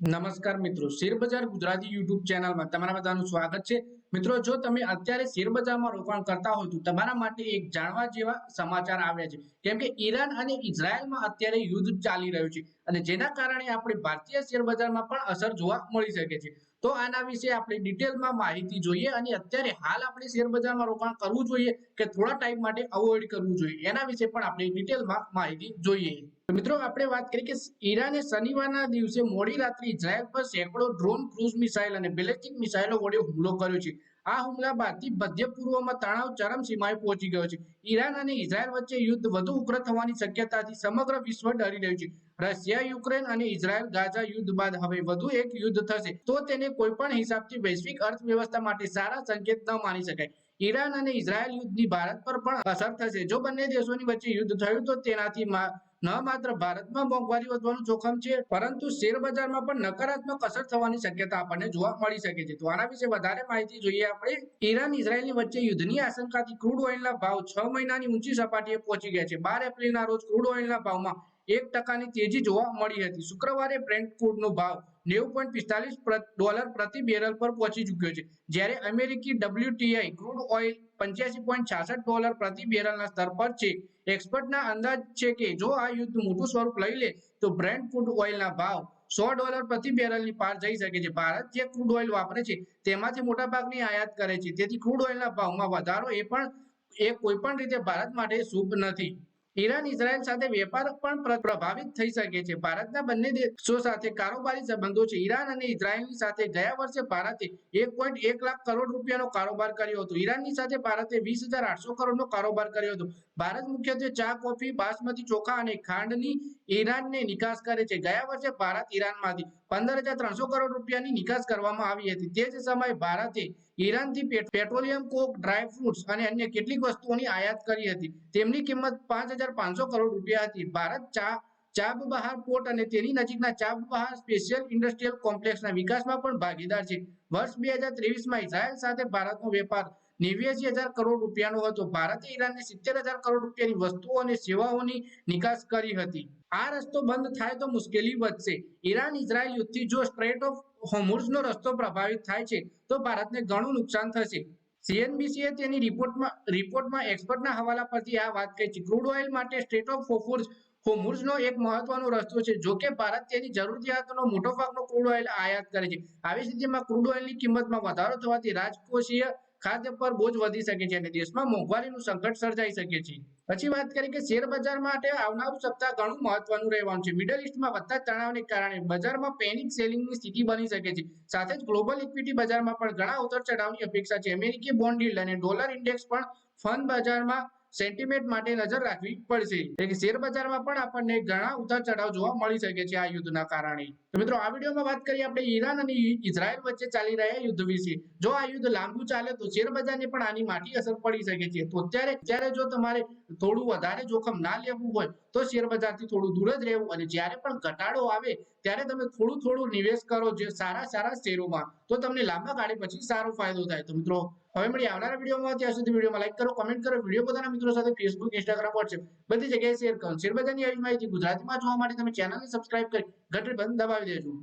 નમસ્કાર મિત્રો શેરબજાર ગુજરાતી યુટ્યુબ ચેનલમાં તમારા બધાનું સ્વાગત છે. મિત્રો, જો તમે અત્યારે શેરબજારમાં રોકાણ કરતા હોય તો તમારા માટે એક જાણવા જેવા સમાચાર આવ્યા છે. કેમ કે ઈરાન અને ઇઝરાયલમાં અત્યારે યુદ્ધ ચાલી રહ્યું છે અને જેના કારણે આપણે ભારતીય શેરબજારમાં પણ અસર જોવા મળી શકે છે. તો આના વિશે આપણે ડિટેલમાં માહિતી જોઈએ અને અત્યારે હાલ આપણે શેરબજારમાં રોકાણ કરવું જોઈએ કે થોડા ટાઈમ માટે અવોઇડ કરવું જોઈએ? એના વિશે પણ આપણે ડિટેલમાં માહિતી જોઈએ. મિત્રો, આપણે વાત કરીએ કે ઈરાને શનિવારના દિવસે મોડી રાત્રે ઇઝરાયલ પર સેંકડો ડ્રોન ક્રૂઝ મિસાઇલ અને બેલેસ્ટિક મિસાઇલો વડે હુમલો કર્યો છે. આ હુમલા બાદથી મધ્ય તણાવ ચરમસીમાએ પહોંચી ગયો છે. ઈરાન અને ઇઝરાયલ વચ્ચે યુદ્ધ વધુ ઉગ્ર થવાની શક્યતાથી સમગ્ર વિશ્વ ડરી રહ્યું છે. રશિયા, યુક્રેન અને ઇઝરાયલ ગાઝા યુદ્ધ બાદ હવે વધુ એક યુદ્ધ થશે. તો તેને કોઈ પણ હિસાબથી વૈશ્વિક અર્થવ્યવસ્થા માટે સારા સંકેત ન માની શકાય. ઈરાન અને ઇઝરાયલ યુદ્ધની ભારત પર પણ અસર થશે. જો બંને દેશોની વચ્ચે યુદ્ધ થયું તો તેનાથી ન માત્ર ભારતમાં મોંઘવારી વધવાનું જોખમ છે, પરંતુ શેર બજારમાં પણ નકારાત્મક અસર થવાની શક્યતા આપણને જોવા મળી શકે છે. તો આના વિશે વધારે માહિતી જોઈએ આપણે. ઈરાન, ઇઝરાયલની વચ્ચે યુદ્ધની આશંકાથી ક્રૂડ ઓઇલના ભાવ છ મહિનાની ઊંચી સપાટીએ પહોંચી ગયા છે. બાર એપ્રિલના રોજ ક્રૂડ ઓઇલના ભાવમાં એક ટકાની તેજી જોવા મળી હતી. શુક્રવારે બ્રેન્ટ ક્રૂડનો ભાવ નેવું પોઈન્ટ પિસ્તાલીસ ડોલર પ્રતિ બેરલ પર પહોંચી ચૂક્યો છે. જ્યારે અમેરિકી ડબલ્યુટીઆઈ ક્રૂડ ઓઇલ પંચ્યાસી પોઈન્ટ છાસઠ ડોલર પ્રતિ બેરલના સ્તર પર છે. એક્સપર્ટના અંદાજ છે કે જો આ યુદ્ધ મોટું સ્વરૂપ લઈ લે, તો બ્રેન્ડ ક્રૂડ ઓઇલના ભાવ સો ડોલર પ્રતિ બેરલની પાર જઈ શકે છે. ભારત જે ક્રૂડ ઓઇલ વાપરે છે, તેમાંથી મોટાભાગની આયાત કરે છે. તેથી ક્રૂડ ઓઇલના ભાવમાં વધારો એ પણ, એ કોઈ પણ રીતે ભારત માટે શુભ નથી. ઈરાન, ઇઝરાયલ સાથે વેપાર પણ પ્રભાવિત થઈ શકે છે. ભારતના બંને દેશો સાથે કારોબારી સંબંધો છે. ઈરાન અને ઇઝરાયલની સાથે ગયા વર્ષે ભારતે એક પોઈન્ટ એક લાખ કરોડ રૂપિયાનો કારોબાર કર્યો હતો. ઈરાનની સાથે ભારતે વીસ હજાર આઠસો કરોડનો કારોબાર કર્યો હતો. ભારત મુખ્યત્વે ચા, કોફી, બાસમતી ચોખા અને ખાંડની ઈરાનને નિકાસ કરે છે. ગયા વર્ષે ભારત ઈરાનમાંથી પંદર હજાર ત્રણસો કરોડ રૂપિયાની નિકાસ કરવામાં આવી હતી. તે જ સમયે ભારતે ઈરાનથી પેટ્રોલિયમ, કોક, ડ્રાય ફ્રૂટ્સ અને અન્ય કેટલીક વસ્તુઓની આયાત કરી હતી. તેમની કિંમત પાંચ હજાર પાંચસો કરોડ રૂપિયા હતી. ભારત ચા, ચાબબહાર પોર્ટ અને તેની નજીકના ચાબબહાર સ્પેશિયલ ઇન્ડસ્ટ્રીયલ કોમ્પ્લેક્સના વિકાસમાં પણ ભાગીદાર છે. વર્ષ બે હજાર ત્રેવીસમાં ઇઝરાયલ સાથે ભારતનો વેપાર નેવ્યાસી હજાર કરોડ રૂપિયાનો હતો. ભારતે ઈરાનને સિત્તેર હજાર કરોડ રૂપિયાની વસ્તુઓ અને સેવાઓની નિકાસ કરી હતી. આ રસ્તો બંધ થાય તો મુશ્કેલી વધશે. ઈરાન ઇઝરાયલ યુદ્ધથી જો સ્ટ્રેટ ઓફ હોમુર્ઝનો રસ્તો પ્રભાવિત થાય છે, તો ભારતને ઘણું નુકસાન થશે. સીએનબીસીએ તેની રિપોર્ટમાં રિપોર્ટમાં એક્સપર્ટના હવાલા પરથી આ વાત કહી છે. ક્રૂડ ઓઇલ માટે સ્ટેટ ઓફ હોર્મુઝ હોમુર્ઝનો એક મહત્વનો રસ્તો છે. જો કે ભારત તેની જરૂરિયાતનો મોટો ભાગનો ક્રૂડ ઓઇલ આયાત કરે છે. આવી સ્થિતિમાં ક્રૂડ ઓઇલની કિંમતમાં વધારો થવાથી રાજકોષીય ખાદ્ય પર બોજ વધી શકે છે અને દેશમાં મોંઘવારીનું સંકટ સર્જાઈ શકે છે. પછી વાત કરીએ કે શેર બજાર માટે આવનારું સપ્તાહ ઘણું મહત્વનું રહેવાનું છે. મિડલ ઇસ્ટમાં વધતા તણાવને કારણે બજારમાં પેનિક સેલિંગની સ્થિતિ બની શકે છે. સાથે જ ગ્લોબલ ઇક્વિટી બજારમાં પણ ઘણા ઉતર ચઢાવની અપેક્ષા છે. અમેરિકી બોન્ડ યીલ્ડ અને ડોલર ઇન્ડેક્સ પણ ફંડ બજારમાં સેન્ટિમેન્ટ માટે નજર રાખવી પડશે. એટલે કે શેર બજારમાં પણ આપણને ઘણા ઉતાર ચઢાવ જોવા મળી શકે છે આ યુદ્ધના કારણે. તો મિત્રો, આ વિડીયોમાં વાત કરીએ આપણે ઈરાન અને ઇઝરાયલ વચ્ચે ચાલી રહ્યા યુદ્ધ વિશે. જો આ યુદ્ધ લાંબુ ચાલે તો શેર બજારને પણ આની માઠી અસર પડી શકે છે. તો અત્યારે ત્યારે જો તમારે થોડું વધારે જોખમ ના લેવું હોય તો શેર બજારથી થોડું દૂર જ રહેવું અને જ્યારે પણ ઘટાડો આવે ત્યારે તમે થોડું થોડું નિવેશ કરો જે સારા સારા શેરોમાં તો તમને લાંબા ગાળે પછી સારો ફાયદો થાય. તો મિત્રો હવે મળી આવનારા વિડીયોમાં, ત્યાં સુધી વિડીયોમાં લાઈક કરો કમેન્ટ કરો, વીડિયો પોતાના મિત્રો સાથે ફેસબુક ઇન્સ્ટાગ્રામ વોટ્સએપ બધી જગ્યાએ શેર કરો. શેરબજારની આવી માહિતી ગુજરાતીમાં જોવા માટે તમે ચેનલને સબસ્ક્રાઇબ કરી ઘંટડી બંધ દબાવી દેજો.